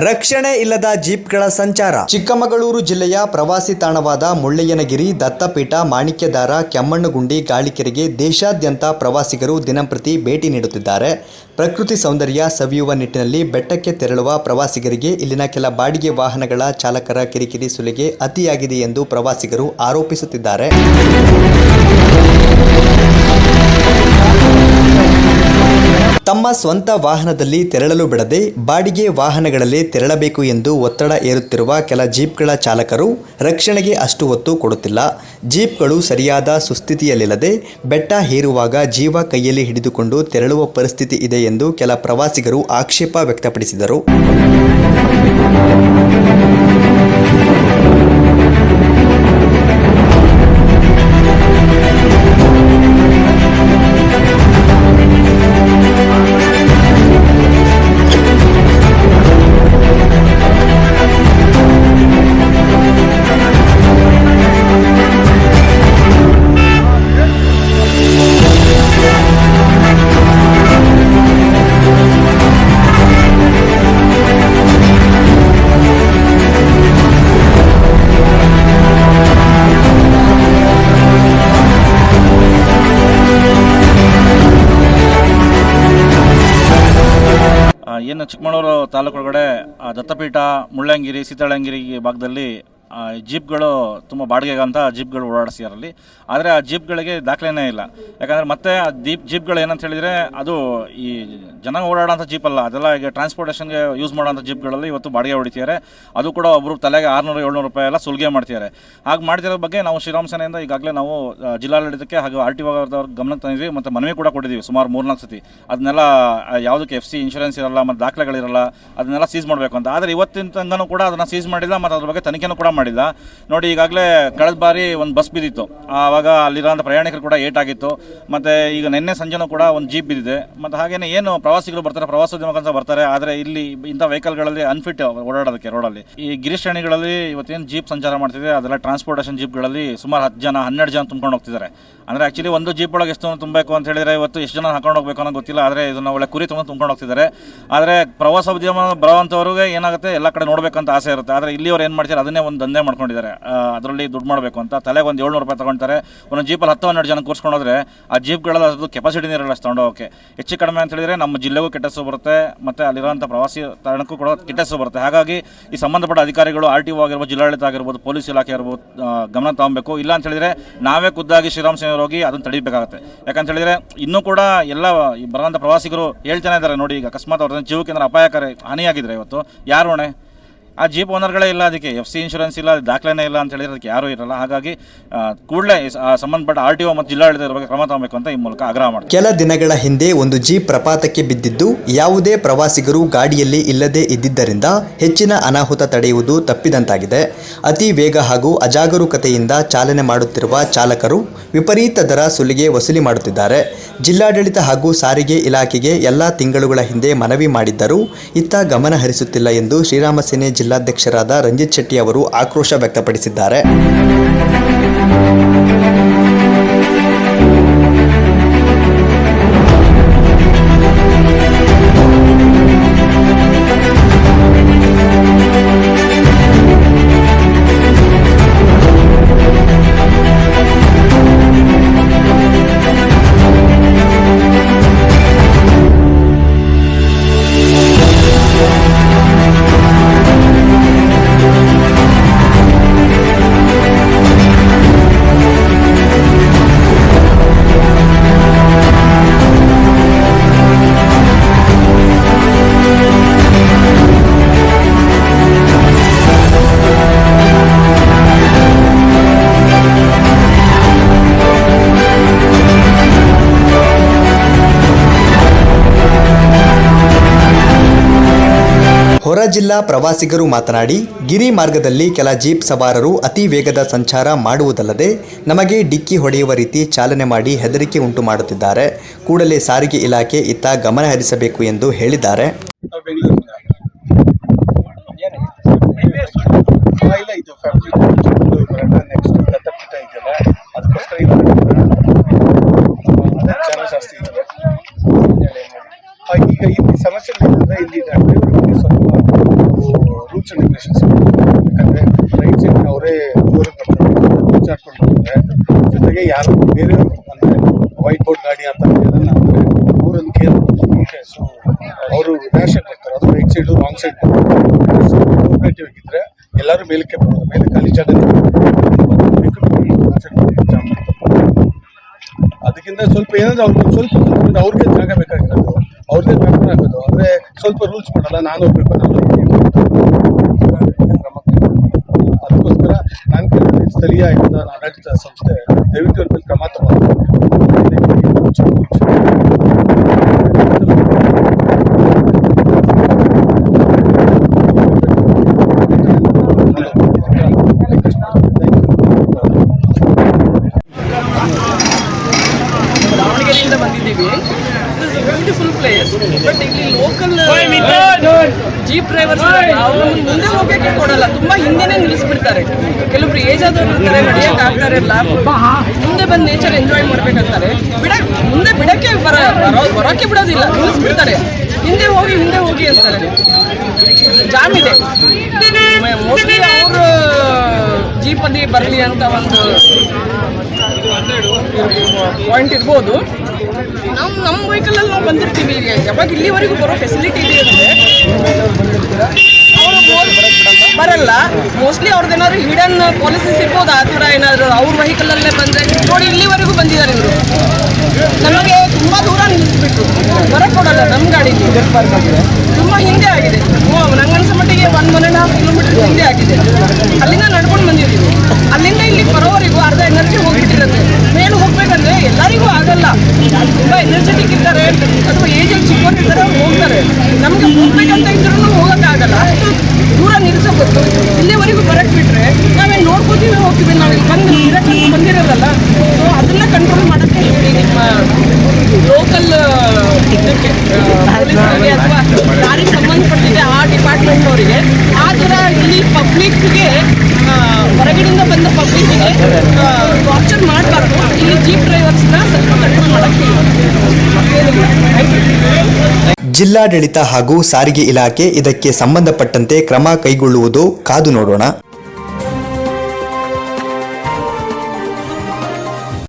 ರಕ್ಷಣೆ ಇಲ್ಲದ ಜೀಪ್ಗಳ ಸಂಚಾರ. ಚಿಕ್ಕಮಗಳೂರು ಜಿಲ್ಲೆಯ ಪ್ರವಾಸಿ ತಾಣವಾದ ಮುಳ್ಳಯ್ಯನಗಿರಿ ದತ್ತಪೀಠ ಮಾಣಿಕ್ಯದಾರ ಕೆಮ್ಮಣ್ಣುಗುಂಡಿ ಗಾಳಿಕೆರೆಗೆ ದೇಶಾದ್ಯಂತ ಪ್ರವಾಸಿಗರು ದಿನಂಪ್ರತಿ ಭೇಟಿ ನೀಡುತ್ತಿದ್ದಾರೆ. ಪ್ರಕೃತಿ ಸೌಂದರ್ಯ ಸವಿಯುವ ನಿಟ್ಟಿನಲ್ಲಿ ಬೆಟ್ಟಕ್ಕೆ ತೆರಳುವ ಪ್ರವಾಸಿಗರಿಗೆ ಇಲ್ಲಿನ ಕೆಲ ಬಾಡಿಗೆ ವಾಹನಗಳ ಚಾಲಕರ ಕಿರಿಕಿರಿ ಸುಲಿಗೆ ಅತಿಯಾಗಿದೆ ಎಂದು ಪ್ರವಾಸಿಗರು ಆರೋಪಿಸುತ್ತಿದ್ದಾರೆ. ತಮ್ಮ ಸ್ವಂತ ವಾಹನದಲ್ಲಿ ತೆರಳಲು ಬಿಡದೆ ಬಾಡಿಗೆ ವಾಹನಗಳಲ್ಲಿ ತೆರಳಬೇಕು ಎಂದು ಒತ್ತಡ ಏರುತ್ತಿರುವ ಕೆಲ ಜೀಪ್ಗಳ ಚಾಲಕರು ರಕ್ಷಣೆಗೆ ಅಷ್ಟು ಒತ್ತು ಕೊಡುತ್ತಿಲ್ಲ. ಜೀಪ್ಗಳು ಸರಿಯಾದ ಸುಸ್ಥಿತಿಯಲ್ಲಿಲ್ಲದೆ ಬೆಟ್ಟ ಹೇರುವಾಗ ಜೀವ ಕೈಯಲ್ಲಿ ಹಿಡಿದುಕೊಂಡು ತೆರಳುವ ಪರಿಸ್ಥಿತಿ ಇದೆ ಎಂದು ಕೆಲ ಪ್ರವಾಸಿಗರು ಆಕ್ಷೇಪ ವ್ಯಕ್ತಪಡಿಸಿದರು. ಏನು ಚಿಕ್ಕಮಗಳೂರು ತಾಲೂಕು ಒಳಗಡೆ ದತ್ತಪೀಠ ಮುಳ್ಳಂಗಿರಿ ಸೀತಾಳಂಗಿರಿ ಭಾಗದಲ್ಲಿ ಜೀಪ್ಗಳು ತುಂಬ ಬಾಡಿಗೆಗಂತ ಜೀಪ್ಗಳು ಓಡಾಡಿಸ್ಯಾರಲ್ಲಿ ಆದರೆ ಆ ಜೀಪ್ಗಳಿಗೆ ದಾಖಲೆನೇ ಇಲ್ಲ. ಯಾಕಂದರೆ ಮತ್ತೆ ಆ ದೀಪ್ ಜೀಪ್ಗಳು ಏನಂತ ಹೇಳಿದರೆ ಅದು ಈ ಜನ ಓಡಾಡೋಂಥ ಜೀಪ್ ಅಲ್ಲ ಅದೆಲ್ಲ ಈಗ ಟ್ರಾನ್ಸ್ಪೋರ್ಟೇಷನ್ಗೆ ಯೂಸ್ ಮಾಡೋಂಥ ಜೀಪ್ಗಳಲ್ಲಿ ಇವತ್ತು ಬಾಡಿಗೆ ಹೊಡಿತಿದ್ದಾರೆ. ಅದು ಕೂಡ ಒಬ್ಬರು ತಲೆಗೆ ಆರುನೂರು, ಏಳ್ನೂರು ರೂಪಾಯಿ ಎಲ್ಲ ಸುಲಿಗೆ ಮಾಡ್ತಿದ್ದಾರೆ. ಹಾಗೆ ಮಾಡ್ತಿರೋ ಬಗ್ಗೆ ನಾವು ಶ್ರೀರಾಮ್ ಈಗಾಗಲೇ ನಾವು ಜಿಲ್ಲಾಡಳಿತಕ್ಕೆ ಹಾಗೂ ಆರ್ ಟಿ ಓದವ್ರ ಗಮನಕ್ಕೆ ತಂದಿದ್ವಿ ಮತ್ತು ಮನವಿ ಕೂಡ ಕೊಟ್ಟಿದ್ದೀವಿ ಸುಮಾರು ಮೂರ್ನಾಲ್ಕು ಸತಿ. ಅದನ್ನೆಲ್ಲ ಯಾವುದಕ್ಕೆ ಎಫ್ ಸಿ ಇನ್ಶೂರೆನ್ಸ್ ಇರಲ್ಲ, ಮತ್ತು ದಾಖಲೆಗಳಿರಲ್ಲ, ಅದನ್ನೆಲ್ಲ ಸೀಸ್ ಮಾಡಬೇಕು ಅಂತ. ಆದರೆ ಇವತ್ತಿನ ತನಕನೂ ಕೂಡ ಅದನ್ನು ಸೀಸ್ ಮಾಡಿಲ್ಲ, ಮತ್ತು ಅದ್ರ ಬಗ್ಗೆ ತನಿಖೆನೂ ಕೂಡ ಮಾಡಿಲ್ಲ. ನೋಡಿ, ಈಗಾಗಲೇ ಕಳೆದ ಬಾರಿ ಒಂದು ಬಸ್ ಬಿದ್ದಿತ್ತು. ಆವಾಗ ಅಲ್ಲಿರೋಂಥ ಪ್ರಯಾಣಿಕರು ಕೂಡ ಏಟಾಗಿತ್ತು. ಮತ್ತು ಈಗ ನಿನ್ನೆ ಸಂಜೆನೂ ಕೂಡ ಒಂದು ಜೀಪ್ ಬಿದ್ದಿದೆ. ಮತ್ತು ಹಾಗೆಯೇ ಏನು ಪ್ರವಾಸಿಗರು ಬರ್ತಾರೆ ಪ್ರವಾಸೋದ್ಯಮಕ್ಕಂತ ಬರ್ತಾರೆ, ಆದರೆ ಇಲ್ಲಿ ಇಂಥ ವೆಹಿಕಲ್ಗಳಲ್ಲಿ ಅನ್ಫಿಟ್ ಓಡಾಡೋದಕ್ಕೆ ರೋಡಲ್ಲಿ. ಈ ಗಿರಿಶ್ರೇಣಿಗಳಲ್ಲಿ ಇವತ್ತೇನು ಜೀಪ್ ಸಂಚಾರ ಮಾಡ್ತಿದೆ, ಅದೆಲ್ಲ ಟ್ರಾನ್ಸ್ಪೋರ್ಟೇಷನ್ ಜೀಪ್ಗಳಲ್ಲಿ ಸುಮಾರು ಹತ್ತು ಜನ, ಹನ್ನೆರಡು ಜನ ತುಂಬ್ಕೊಂಡು ಹೋಗ್ತಿದ್ದಾರೆ. ಅಂದರೆ ಆ್ಯಕ್ಚುಲಿ ಒಂದು ಜೀಪ್ ಒಳಗೆ ಎಷ್ಟು ತುಂಬಬೇಕು ಅಂತ ಹೇಳಿದರೆ ಇವತ್ತು ಎಷ್ಟು ಜನ ಹಾಕೊಂಡು ಹೋಗಬೇಕು ಅನ್ನೋ ಗೊತ್ತಿಲ್ಲ, ಆದರೆ ಇದನ್ನು ಒಳ್ಳೆ ಕುರಿ ತುಂಬ ತುಂಬ್ಕೊಂಡು ಹೋಗ್ತಿದ್ದಾರೆ. ಆದರೆ ಪ್ರವಾಸೋದ್ಯಮ ಬರುವಂಥವ್ರಿಗೆ ಏನಾಗುತ್ತೆ, ಎಲ್ಲ ಕಡೆ ನೋಡಬೇಕಂತ ಆಸೆ ಇರುತ್ತೆ. ಆದರೆ ಇಲ್ಲಿಯವ್ರು ಏನು ಮಾಡ್ತಾರೆ ಅದನ್ನೇ ಒಂದು ದಂಧೆ ಮಾಡ್ಕೊಂಡಿದ್ದಾರೆ. ಅದರಲ್ಲಿ ದುಡ್ಡು ಮಾಡಬೇಕು ಅಂತ. ತಲೆಗೆ ಒಂದು ಏಳ್ನೂರು ರೂಪಾಯಿ ತೊಗೊಳ್ತಾರೆ ಒಂದು ಜೀಪಲ್ಲಿ ಹತ್ತು ಹನ್ನೆರಡು ಜನ ಕೂರಿಸ್ಕೊಂಡೋದ್ರೆ ಆ ಜೀಪ್ಗಳಲ್ಲಿ ಅದು ಕೆಪಾಸಿಟಿನೇ ಇರಲ್ಲ ತಗೊಂಡೋಗಕ್ಕೆ. ಹೆಚ್ಚು ಕಡಿಮೆ ಅಂತ ಹೇಳಿದ್ರೆ ನಮ್ಮ ಜಿಲ್ಲೆಗೂ ಕೆಟ್ಟಸು ಬರುತ್ತೆ, ಮತ್ತು ಅಲ್ಲಿರುವಂಥ ಪ್ರವಾಸಿ ತಾಣಕ್ಕೂ ಕೂಡ ಕೆಟ್ಟಸು ಬರುತ್ತೆ. ಹಾಗಾಗಿ ಈ ಸಂಬಂಧಪಟ್ಟ ಅಧಿಕಾರಿಗಳು ಆರ್ ಟಿ ಒ ಆಗಿರ್ಬೋದು, ಜಿಲ್ಲಾಡಳಿತ ಆಗಿರ್ಬೋದು, ಪೊಲೀಸ್ ಇಲಾಖೆ ಇರ್ಬೋದು ಗಮನ ತಗೊಬೇಕು. ಇಲ್ಲ ಅಂತ ಹೇಳಿದ್ರೆ ನಾವೇ ಖುದ್ದಾಗಿ ಶ್ರೀರಾಮ್ ಸಿಂಗ್ ಹೋಗಿ ಅದನ್ನು ತಡಿಬೇಕಾಗುತ್ತೆ. ಯಾಕಂತ ಹೇಳಿದ್ರೆ ಇನ್ನೂ ಕೂಡ ಎಲ್ಲ ಈ ಬರುವಂಥ ಪ್ರವಾಸಿಗರು ಹೇಳ್ತಾನೆ ಇದ್ದಾರೆ ನೋಡಿ, ಈಗ ಅಕಸ್ಮಾತ್ ಅವ್ರ ಜೀವಕ್ಕೆ ಅಂದರೆ ಅಪಾಯಕಾರಿ ಹಾನಿಯಾಗಿದ್ರೆ ಇವತ್ತು, ಯಾರು ಹೊಣೆ? ಆ ಜೀಪ್ ಓನರ್ಗಳೇ ಇಲ್ಲ, ಅದಕ್ಕೆ ಎಫ್ ಸಿ ಇನ್ಶೂರೆನ್ಸ್ ಇಲ್ಲ ದಾಖಲೆನೇ ಇಲ್ಲ ಅಂತ ಹೇಳಿದ್ರೆ ಅದಕ್ಕೆ ಯಾರೂ ಇರಲ್ಲ. ಹಾಗಾಗಿ ಕೂಡಲೇ ಸಂಬಂಧಪಟ್ಟ ಆರ್ ಟಿ ಒ ಮತ್ತು ಜಿಲ್ಲಾಡಳಿತದ ಬಗ್ಗೆ ಕ್ರಮ ತಗೋಬೇಕು ಅಂತ ಈ ಮೂಲಕ ಆಗ್ರಹ ಮಾಡಿ ಕೆಲ ದಿನಗಳ ಹಿಂದೆ ಒಂದು ಜೀಪ್ ಪ್ರಪಾತಕ್ಕೆ ಬಿದ್ದಿದ್ದು, ಯಾವುದೇ ಪ್ರವಾಸಿಗರು ಗಾಡಿಯಲ್ಲಿ ಇಲ್ಲದೆ ಇದ್ದಿದ್ದರಿಂದ ಹೆಚ್ಚಿನ ಅನಾಹುತ ತಡೆಯುವುದು ತಪ್ಪಿದಂತಾಗಿದೆ. ಅತಿ ವೇಗ ಹಾಗೂ ಅಜಾಗರೂಕತೆಯಿಂದ ಚಾಲನೆ ಮಾಡುತ್ತಿರುವ ಚಾಲಕರು ವಿಪರೀತ ದರ ಸುಲಿಗೆ ವಸೂಲಿ ಮಾಡುತ್ತಿದ್ದಾರೆ. ಜಿಲ್ಲಾಡಳಿತ ಹಾಗೂ ಸಾರಿಗೆ ಇಲಾಖೆಗೆ ಎಲ್ಲ ತಿಂಗಳುಗಳ ಹಿಂದೆ ಮನವಿ ಮಾಡಿದ್ದರೂ, ಇತ್ತ ಗಮನ ಹರಿಸುತ್ತಿಲ್ಲ ಎಂದು ಶ್ರೀರಾಮ ಸೇನೆ ಜಿಲ್ಲಾಧ್ಯಕ್ಷರಾದ ರಂಜಿತ್ ಶೆಟ್ಟಿ ಅವರು ಆಕ್ರೋಶ ವ್ಯಕ್ತಪಡಿಸಿದ್ದಾರೆ. ಹೊರ ಜಿಲ್ಲಾ ಪ್ರವಾಸಿಗರು ಮಾತನಾಡಿ, ಗಿರಿ ಮಾರ್ಗದಲ್ಲಿ ಕೆಲ ಜೀಪ್ ಸವಾರರು ಅತಿ ವೇಗದ ಸಂಚಾರ ಮಾಡುವುದಲ್ಲದೆ, ನಮಗೆ ಡಿಕ್ಕಿ ಹೊಡೆಯುವ ರೀತಿ ಚಾಲನೆ ಮಾಡಿ ಹೆದರಿಕೆ ಉಂಟು ಮಾಡುತ್ತಿದ್ದಾರೆ. ಕೂಡಲೇ ಸಾರಿಗೆ ಇಲಾಖೆ ಇತ್ತ ಗಮನ ಹರಿಸಬೇಕು ಎಂದು ಹೇಳಿದ್ದಾರೆ. ರೂಲ್ಸ್ ರೈಟ್ ಸೈಡ್ ಅವರೇ ಜೊತೆಗೆ ಯಾರು ಬೇರೆ ವೈಟ್ ಗಾಡಿ ಅವರು ಅದು ರೈಟ್ ಸೈಡು ರಾಂಗ್ ಸೈಡ್ ಇದ್ದರೆ ಎಲ್ಲರೂ ಮೇಲಕ್ಕೆ ಬರೋದು. ಮೇಲೆ ಖಾಲಿ ಜಾಗ ಅದಕ್ಕಿಂತ ಸ್ವಲ್ಪ ಏನಂದ್ರೆ ಅವ್ರಿಗೆ ಸ್ವಲ್ಪ ಅವ್ರಿಗೆ ಜಾಗ ಬೇಕಾಗಿರೋದು. ಅವ್ರದ್ದೇ ವ್ಯಾಪಾರ ಆಗೋದು ಅಂದರೆ ಸ್ವಲ್ಪ ರೂಲ್ಸ್ ಮಾಡಲ್ಲ, ನಾನು ಹೋಗ್ಬೇಕು ನಾನು. ಅದಕ್ಕೋಸ್ಕರ ನಾನು ಕೇಳಿದ್ರೆ ಸ್ಥಳೀಯ ಆಡಳಿತ ಸಂಸ್ಥೆ ದಯವಿಟ್ಟು ಕ್ರಮ ದಾವಣಗೆರೆಯಿಂದ ಪ್ಲೇಸ್ ಬಟ್ ಇಲ್ಲಿ ಲೋಕಲ್ ಜೀಪ್ ಡ್ರೈವರ್ಸ್ ಅವರು ಮುಂದೆ ಹೋಗಕ್ಕೆ ಕೊಡಲ್ಲ. ತುಂಬಾ ಹಿಂದೆನೆ ನಿಲ್ಲಿಸ್ಬಿಡ್ತಾರೆ. ಕೆಲವೊಬ್ರು ಏಜ್ ಆದವ್ರು ಇರ್ತಾರೆ ನಡೆಯಕ್ ಆಗ್ತಾರೆ ಇಲ್ಲ ಮುಂದೆ ಬಂದು ನೇಚರ್ ಎಂಜಾಯ್ ಮಾಡ್ಬೇಕಂತಾರೆ. ಬಿಡ ಮುಂದೆ ಬಿಡಕ್ಕೆ ಬರ ಬರೋ ಬರೋಕ್ಕೆ ಬಿಡೋದಿಲ್ಲ. ನಿಲ್ಲಿಸ್ಬಿಡ್ತಾರೆ. ಹಿಂದೆ ಹೋಗಿ ಹಿಂದೆ ಹೋಗಿ ಅಂತಾರೆ. ಜಾಮ್ ಇದೆ. ಮೋಸ್ಟ್ಲಿ ಅವರು ಜೀಪಲ್ಲಿ ಬರಲಿ ಅಂತ ಒಂದು ಪಾಯಿಂಟ್ ಇರ್ಬೋದು. ನಾವು ನಮ್ಮ ವೆಹಿಕಲಲ್ಲಿ ನಾವು ಬಂದಿರ್ತೀವಿ. ಈಗ ಯಾವಾಗ ಇಲ್ಲಿವರೆಗೂ ಬರೋ ಫೆಸಿಲಿಟಿ ಇದೆ ಅವರು ಬರಲ್ಲ. ಮೋಸ್ಟ್ಲಿ ಅವ್ರದ್ದೇನಾದ್ರು ಹಿಡನ್ ಪಾಲಿಸೀಸ್ ಇರ್ಬೋದು? ಆ ಥರ ಏನಾದರೂ ಅವ್ರ ವೆಹಿಕಲಲ್ಲೇ ಬಂದರೆ? ನೋಡಿ, ಇಲ್ಲಿವರೆಗೂ ಬಂದಿದ್ದಾರೆ ಇವರು. ನಮಗೆ ತುಂಬ ದೂರ ನಿಲ್ಲಿಸ್ಬಿಟ್ರು. ಬರ ಕೊಡಲ್ಲ ನಮ್ಮ ಗಾಡಿ ತುಂಬ ಹಿಂದೆ ಆಗಿದೆ. ನಂಗೆ ಮಟ್ಟಿಗೆ one one and half kilometre ಹಿಂದೆ ಆಗಿದೆ. ಅಲ್ಲಿಂದ ಎಲ್ಲರಿಗೂ ಆಗಲ್ಲ. ತುಂಬ ಎನರ್ಜೆಟಿಕ್ ಇರ್ತಾರೆ ಅಥವಾ ಏಜಲ್ಲಿ ಚಿಕ್ಕವರಿರ್ತಾರೆ ಅವ್ರು ಹೋಗ್ತಾರೆ. ನಮಗೆ ಹೋಗ್ಬೇಕಂತ ಇದ್ರೂ ಹೋಗೋಕ್ಕಾಗಲ್ಲ ದೂರ ನಿಲ್ಲಿಸಬೇಕು ಇಲ್ಲಿವರೆಗೂ ಬರಕ್ಕೆ ಬಿಟ್ರೆ ನಾವೇನು ನೋಡ್ಕೋತೀವಿ, ಹೋಗ್ತೀವಿ. ನಾವು ಬಂದು ಇರಕ್ಕೆ ಬಂದಿರೋದಲ್ಲ. ಸೊ ಅದನ್ನ ಕಂಟ್ರೋಲ್ ಮಾಡಕ್ಕೆ ನಿಮ್ಮ ಲೋಕಲ್ ಇದಕ್ಕೆ ಅಥವಾ ಯಾರಿಗೆ ಸಂಬಂಧಪಟ್ಟಿದೆ ಆ ಡಿಪಾರ್ಟ್ಮೆಂಟ್ ಅವರಿಗೆ. ಆ ಥರ ಇಲ್ಲಿ ಪಬ್ಲಿಕ್ಗೆ ಹೊರಗಡೆಯಿಂದ ಬಂದ ಪಬ್ಲಿಕ್ಗೆ ಟಾರ್ಚರ್ ಮಾಡಬಾರ್ದು ಇಲ್ಲಿ ಜೀಪ್ ಡ್ರೈವರ್ಸ್ನ ಸ್ವಲ್ಪ ಕಂಟ್ರೋಲ್ ಮಾಡೋಕ್ಕೆ ಜಿಲ್ಲಾಡಳಿತ ಹಾಗೂ ಸಾರಿಗೆ ಇಲಾಖೆ ಇದಕ್ಕೆ ಸಂಬಂಧಪಟ್ಟಂತೆ ಕ್ರಮ ಕೈಗೊಳ್ಳುವುದು ಕಾದು ನೋಡೋಣ.